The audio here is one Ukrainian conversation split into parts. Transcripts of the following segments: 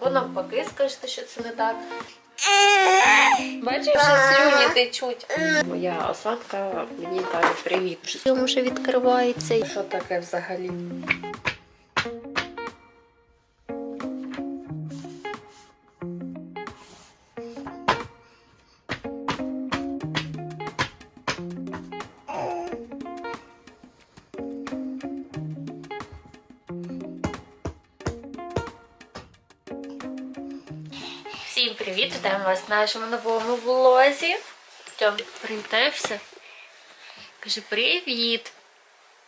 Або навпаки, скажете, що це не так. Бачиш, що слюні течуть. Моя осадка мені каже привіт. Йому ще відкривається. Що таке взагалі? В нашому новому влозі. Тьом, привітаєшся? Кажи привіт!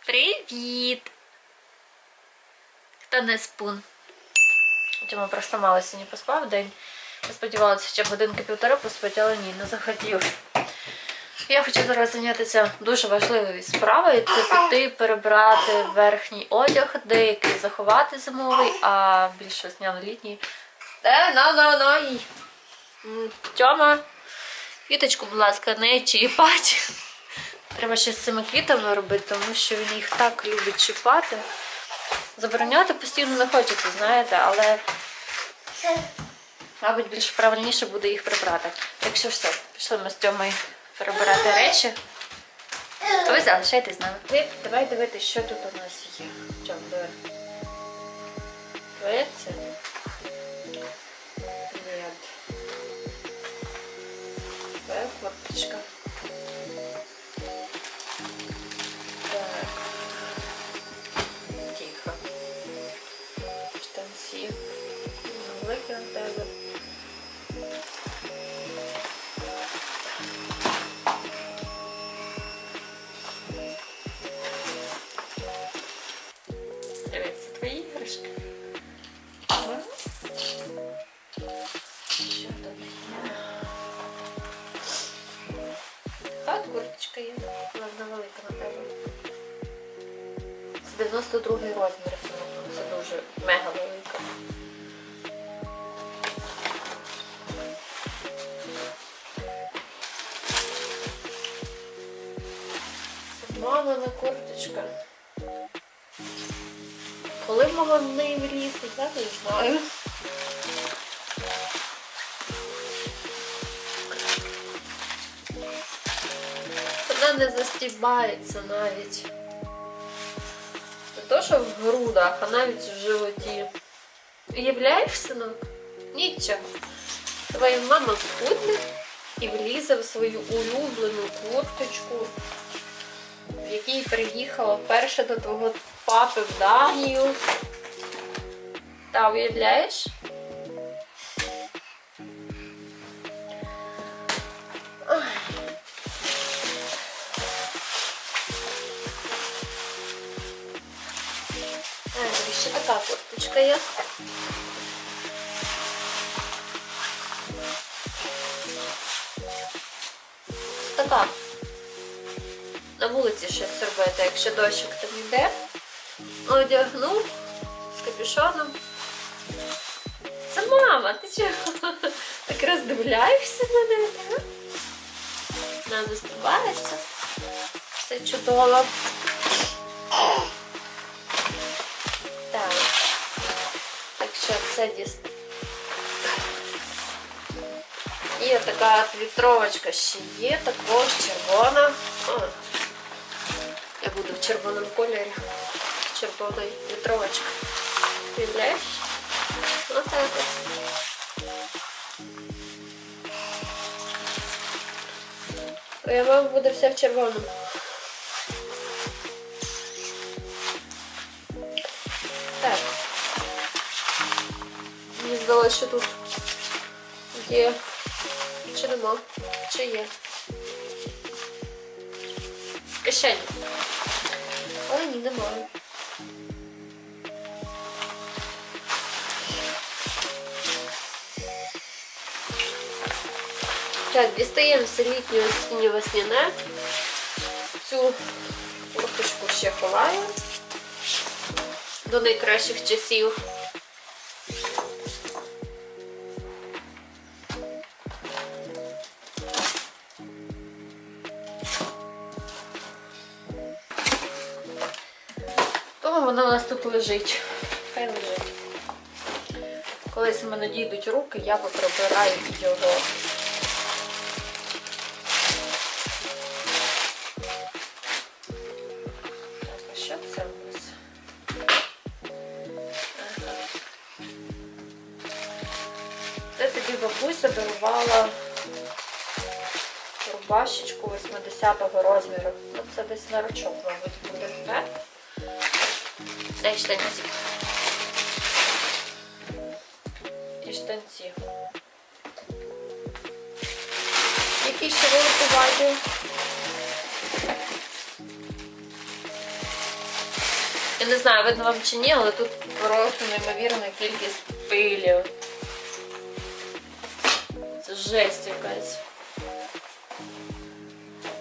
Привіт! Хто не спун? Тьома просто мало сьогодні поспав день. Я сподівалася, ще годинки півтори поспати, але ні, не захотів. Я хочу зараз зайнятися дуже важливою справою. Це піти перебрати верхній одяг, деякий заховати зимовий, а більш весняно-літній Е, на, на, на. Тьома, квіточку, будь ласка, не чіпати. Треба ще з цими квітами робити, тому що він їх так любить чіпати. Забороняти постійно не хочеться, знаєте, але, мабуть, більш правильніше буде їх прибрати. Так що все, пішли ми з Тьомою перебирати речі. А ви залишайтесь з нами. Давай дивитися, що тут у нас є. Тьом, диви. Дивіться. Курточка. Коли мама в неї влізла, я не знаю. Вона не застібається навіть. Не то, що в грудах, а навіть в животі. Уявляєш, синок? Нічого. Твоя мама схудне і влізе в свою улюблену курточку, якій приїхала вперше до твого папи в Данію. Та уявляєш? Ще така курточка є. Така. Вулиці щось робити, якщо дощик там йде. Одягнув з капюшоном. Це мама, ти чого? Так роздивляєшся на мене? Вона заступається. Все чудово. Так. Так що це діс. І така вітровочка ще є, також червона. О, я буду в червоному кольорі. Червона вітровочка. Уявляєш? Отак от. Моя мама буде вся в червоному. Так. Мені здалося, що тут є. Чи нема? Чи є? Кишені. Ні, немає. Так, дістаємо все літнє осіннє весняне. Цю курточку ще ховаю до найкращих часів. Тому вона у нас тут лежить. Хай лежить. Колись в мене дійдуть руки, я поприбираю його. Так, а що це у нас? Ага. Це тобі бабуся дарувала рубашечку 80-го розміру. Ну, це десь на ручок, мабуть, буде. Дай штанці. І штанці. Які ще великоваді? Я не знаю, видно вам чи ні, але тут просто неймовірна кількість пилів. Це жесть якась.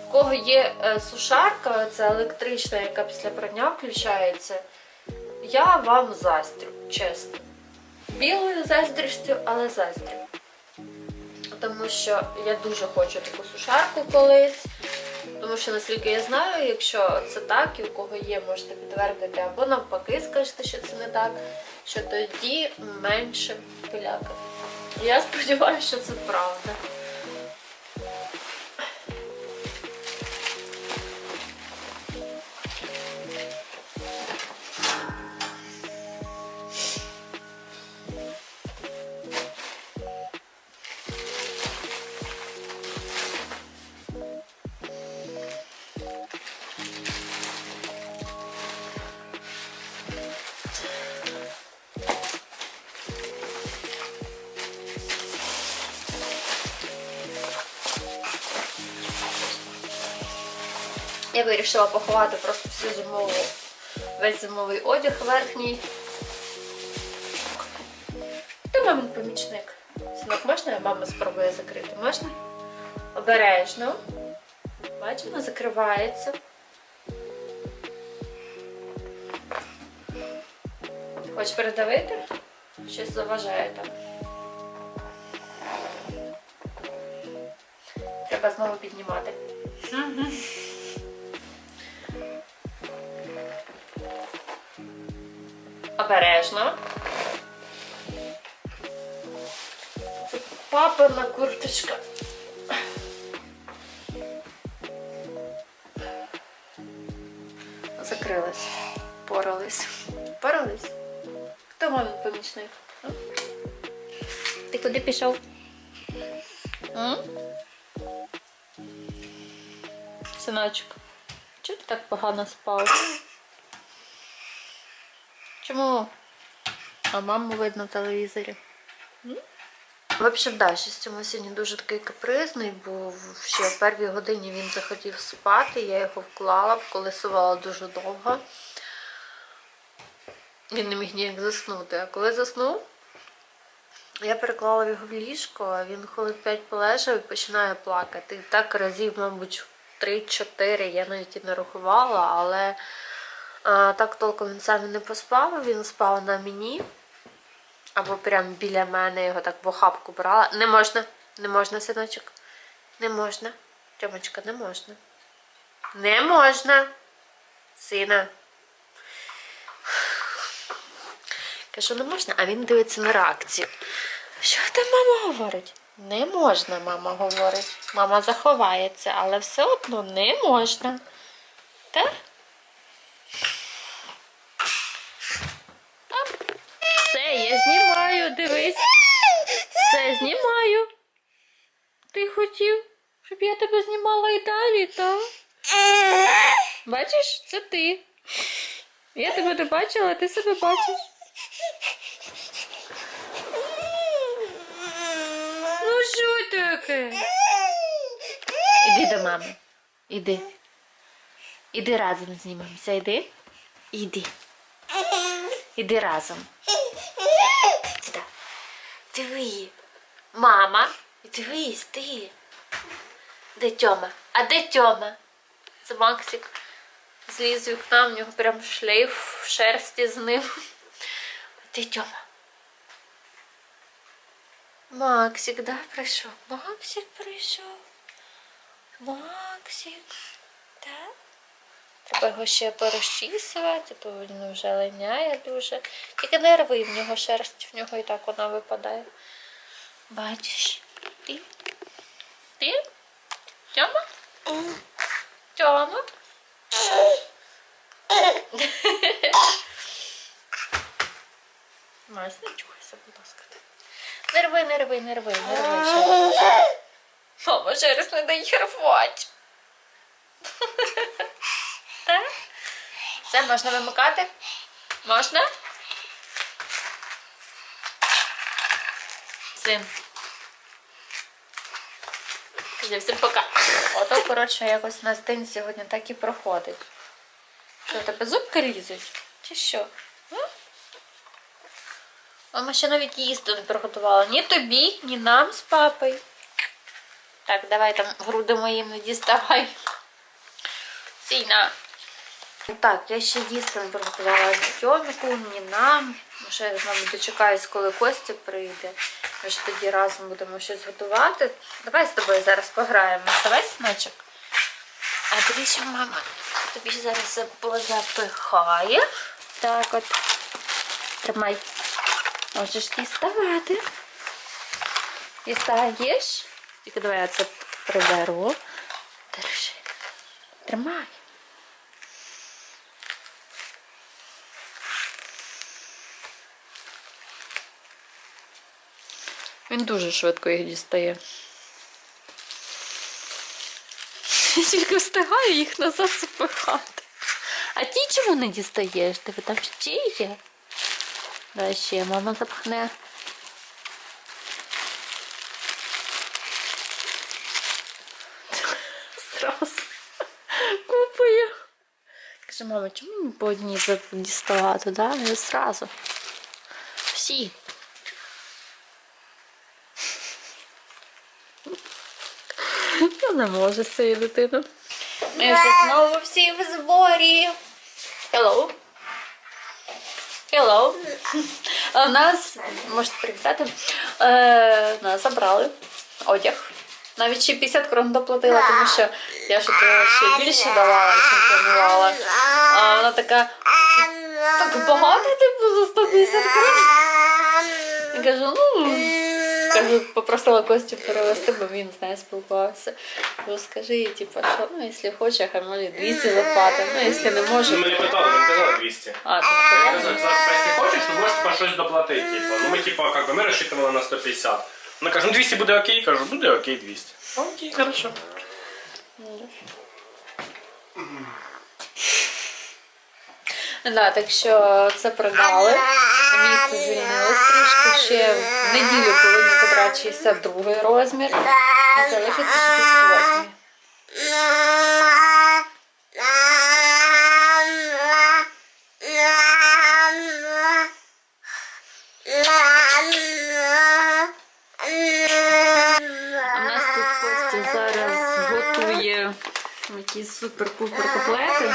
У кого є е, сушарка, це електрична, яка після прання включається, я вам заздрю, чесно. Білою заздрістю, але заздрю. Тому що я дуже хочу таку сушарку колись. Тому що, наскільки я знаю, якщо це так, і у кого є, можете підтвердити, або навпаки, скажете, що це не так, що тоді менше пиляка. Я сподіваюся, що це правда. Я вирішила поховати просто всю зимову, весь зимовий одяг верхній. Ти мамин помічник. Синок, можна мама спробує закрити? Можна? Обережно. Бачимо, закривається. Хочеш передавити? Щось заважає там. Треба знову піднімати. Обережно. Це папина курточка. Закрилась. Порались. Порались. Хто мамин помічник? Ти куди пішов? М? Синочок, чого ти так погано спав? Чому? А маму видно в телевізорі. М? В общем, да, цьому сьогодні дуже такий капризний був. Ще в першій годині він захотів спати, я його вклала, вколесувала дуже довго. Він не міг ніяк заснути. А коли заснув, я переклала його в ліжко, а він хвилин 5 полежав і починає плакати. І так разів, мабуть, 3-4 я навіть і не рахувала, але так толком він сам не поспав, він спав на мені. Або прямо біля мене його так в охапку брала. Не можна, не можна, синочок. Не можна. Тьомочка, не можна. Не можна. Сина. Кажу, не можна, а він дивиться на реакцію. Що там мама говорить? Не можна, мама говорить. Мама заховається, але все одно не можна. Так? Все, я знімаю, дивись. Все, знімаю. Ти хотів, щоб я тебе знімала і далі, так? Бачиш, це ти. Я тебе не бачила, а ти себе бачиш. Ну що таке? Іди до мами. Іди. Іди разом знімемося, іди. Іди. Іди разом. Диви. Мама. Дивись, ти. Де Тьома? А де Тьома? Це Максик. Зліз з вікна, в нього прям шлейф шерсті з ним. Де Тьома? Максик, да, прийшов? Максик прийшов. Максик. Да? Треба його ще порозчісувати, то він вже линяє дуже. Тільки не рви в нього шерсть, в нього і так вона випадає. Бачиш? Ти? Ти? Тьома? Тьома? Мась, не чухайся, будь ласка. Не рви, не рви, не рви, не. Мама, шерсть не дає рвати. Все, можна вимикати? Можна? Всім. Кажи, всім пока. Ото, коротше, якось у нас день сьогодні так і проходить. Що, в тебе зубки лізуть? Чи що? М? Мама ще навіть їсти не приготувала. Ні тобі, ні нам з папою. Так, давай там груди мої не діставай. Сіна. Так, я ще не приготувала ні ні нам. Ще я з вами дочекаюсь, коли Костя прийде. Ми ж тоді разом будемо щось готувати. Давай з тобою зараз пограємо. Давай смачок. А дивіться, мама тобі зараз позапихає. Так от. Тримай. Можеш діставати. Дістаєш. Тільки давай я це приберу. Держи. Тримай. Він дуже швидко їх дістає. Я тільки встигаю їх назад запихати. А ті чому не дістаєш? Диви, там ще є. Давай ще мама запхне. Зразу купує. Каже, мама, чому по одній діставати, да? Не зразу. Всі. Не можу з цією дитиною. Ми вже знову всі в зборі. Hello. Hello. Нас, можете привітати, е, нас забрали одяг. Навіть ще 50 крон доплатила, тому що я то ще більше давала, ніж планувала. А вона така, так багато типу за 150 крон. Я кажу, ну. Кажу, попросила Костю перевести, бо він з нею спілкувався. Кажу, скажи їй, типу, що ну, якщо хоче, хай може 200 заплатить. Ну, якщо не може. Ну, ми не питали, ми казали 200. А, ти Я казав? Якщо хочеш, то можеш типа, щось доплатити. Типу. Ну, ми, типа, как би, ми розчитували на 150. Вона каже, ну 200 буде окей, кажу, буде окей 200. Окей, хорошо. Да, так що це продали. Місце звільнилось трішки. Ще в неділю повинні забрати 62 розмір. І залишиться 68. А в нас тут Костя зараз готує якісь супер-пупер котлети.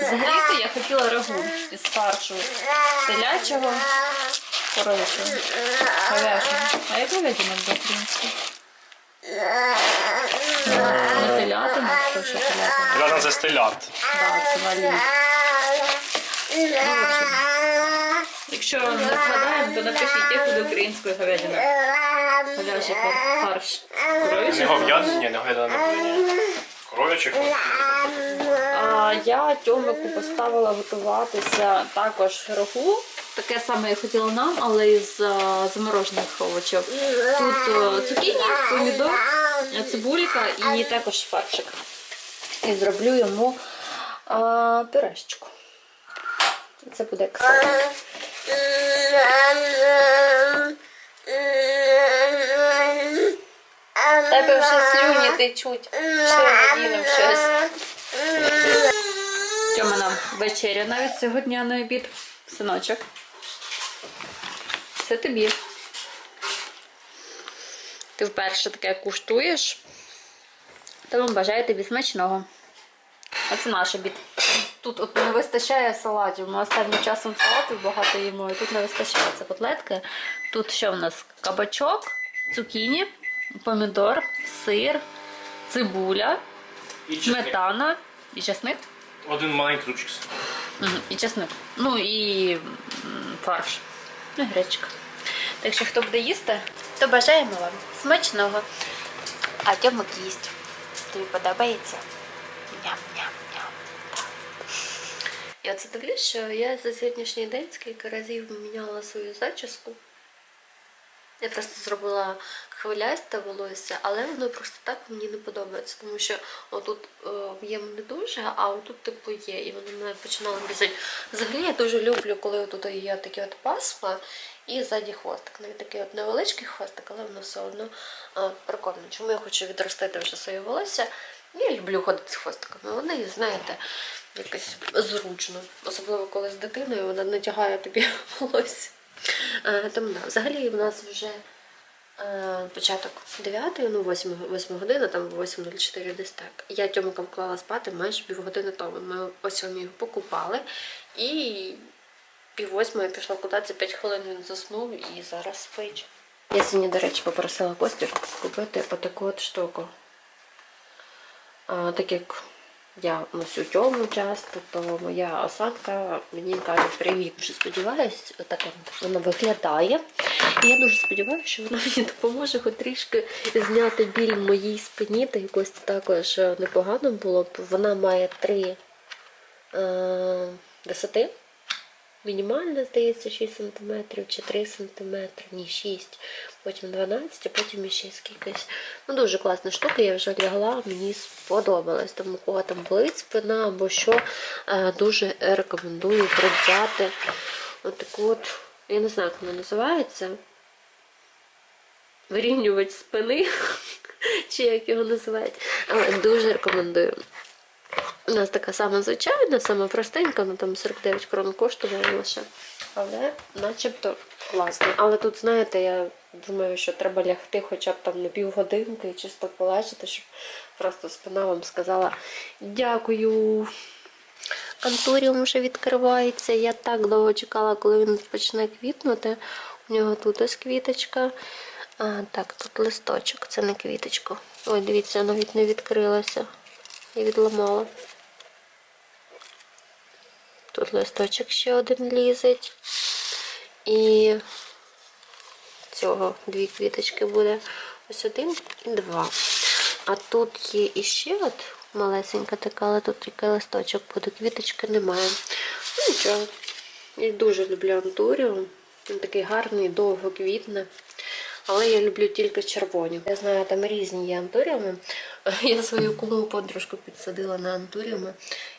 Взагалі-то я хотіла рагу із фаршу телячого, коров'ячого, говяжого. А як говядина буде українська? Не телятина, то що телятина. Вона це стелят. Так, це валій. Ну, Якщо не згадаємо, то напишіть, як буде українською говядина. Говяжий фар- фарш. Не говядина, ні, не говядина не буде, ні. Коров'ячих. А я Тьомику поставила готуватися також рагу. Таке саме я хотіла нам, але із заморожених овочів. Тут а, цукіні, помідор, а, цибулька і також фаршик. І зроблю йому а, пюрешечку. Це буде ксер. Тебе вже слюні течуть. Ще надінемо щось. Тьома нам вечеря навіть сьогодні на обід. Синочок. Це тобі. Ти вперше таке куштуєш. Тому бажаю тобі смачного. Оце наш обід. Тут от не вистачає салатів. Ми останнім часом салатів багато їмо, і тут не вистачає. Це котлетки. Тут що в нас? Кабачок, цукіні, помідор, сир, цибуля, І чесник. сметана і чесник. Один маленький зубчик. Мгм, І чесник. Ну і м, фарш. Ну, і гречка. Так що хто буде їсти, то бажаємо вам смачного. А Тьомик їсть. Тобі подобається? Ням-ням-ням. Я це дивлюсь, що я за сьогоднішній день скільки разів міняла свою зачіску. Я просто зробила хвилясте волосся, але воно просто так мені не подобається, тому що отут е, є не дуже, а отут типу є, і воно мене починало бісити. Взагалі я дуже люблю, коли тут є такі от пасма і ззаді хвостик. Навіть такий от невеличкий хвостик, але воно все одно е, прикольно. Чому я хочу відростити вже своє волосся? Я люблю ходити з хвостиками. Вони, знаєте, якось зручно. Особливо коли з дитиною вона натягає тобі волосся. Е, Тому да, взагалі в нас вже е, початок 9, ну 8, 8 година, там 8.04 десь так. Я Тьомика вклала спати майже півгодини тому. Ми о 7 його покупали і пів восьмої пішла кудатися, 5 хвилин він заснув і зараз спить. Я сьогодні, до речі, попросила Костю купити отаку от штуку. А, так як я носю тьому часто, то моя осанка мені каже привіт. Дуже сподіваюсь, так вона виглядає. І я дуже сподіваюся, що вона мені допоможе хоч трішки зняти біль в моїй спині, та якось також непогано було б. Вона має три е, висоти. Мінімальна, здається, 6 см чи 3 см, ні, 6, потім 12, а потім іще скількись. Ну, дуже класна штука, я вже лягла, мені сподобалось. Тому кого там болить спина або що, е, дуже рекомендую придбати отаку от, я не знаю, як вона називається. Вирівнювач спини, чи як його називають. Але дуже рекомендую. У нас така сама звичайна, сама простенька, ну там 49 крон коштувала лише. Але начебто класно. Але тут, знаєте, я думаю, що треба лягти хоча б там на півгодинки і чисто полежати, щоб просто спина вам сказала дякую. Антуріум вже відкривається. Я так довго чекала, коли він почне квітнути. У нього тут ось квіточка. А, так, тут листочок, це не квіточка. Ой, дивіться, навіть не відкрилася. Я відламала. Тут листочок ще один лізить. І цього дві квіточки буде. Ось один і два. А тут є іще от малесенька така, але тут тільки листочок буде, квіточки немає. Ну нічого. Я дуже люблю антуріум. Він такий гарний, довго квітне. Але я люблю тільки червоні. Я знаю, там різні є антуріуми. Я свою куму подружку підсадила на антуріуми,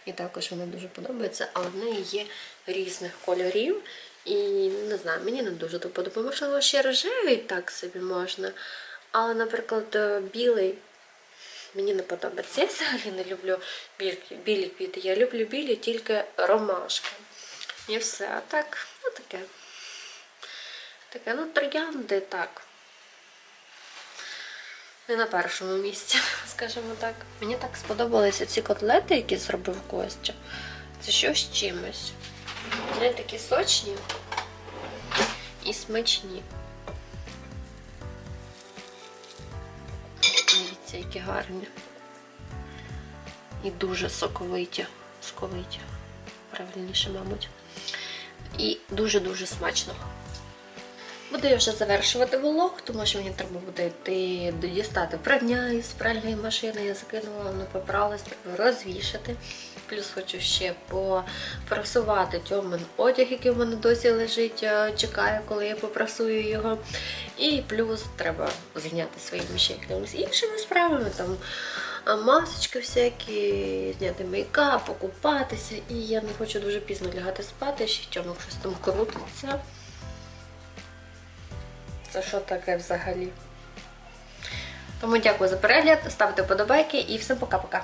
і також вона дуже подобається, але в неї є різних кольорів. І не знаю, мені не дуже то подобається. Можливо, ще рожевий так собі можна. Але, наприклад, е, білий мені не подобається. Я взагалі не люблю білі, білі квіти. Я люблю білі тільки ромашки. І все. А так, ну таке. Таке, ну, троянди так. Не на першому місці, скажімо так. Мені так сподобалися ці котлети, які зробив Костя. Це щось з чимось. Вони такі сочні і смачні. Дивіться, які гарні. І дуже соковиті. Соковиті. Правильніше, мабуть. І дуже-дуже смачно. Буду я вже завершувати влог, тому що мені треба буде йти дістати прання із пральної машини. Я закинула, воно попралась, треба розвішати. Плюс хочу ще попрасувати тьомин одяг, який в мене досі лежить, е, чекаю, коли я попрасую його. І плюс треба зайняти своїми ще якимись іншими справами. Там масочки всякі, зняти мейкап, покупатися. І я не хочу дуже пізно лягати спати, ще тьомик щось там крутиться. Це що таке взагалі? Тому дякую за перегляд, ставте вподобайки і всім пока-пока.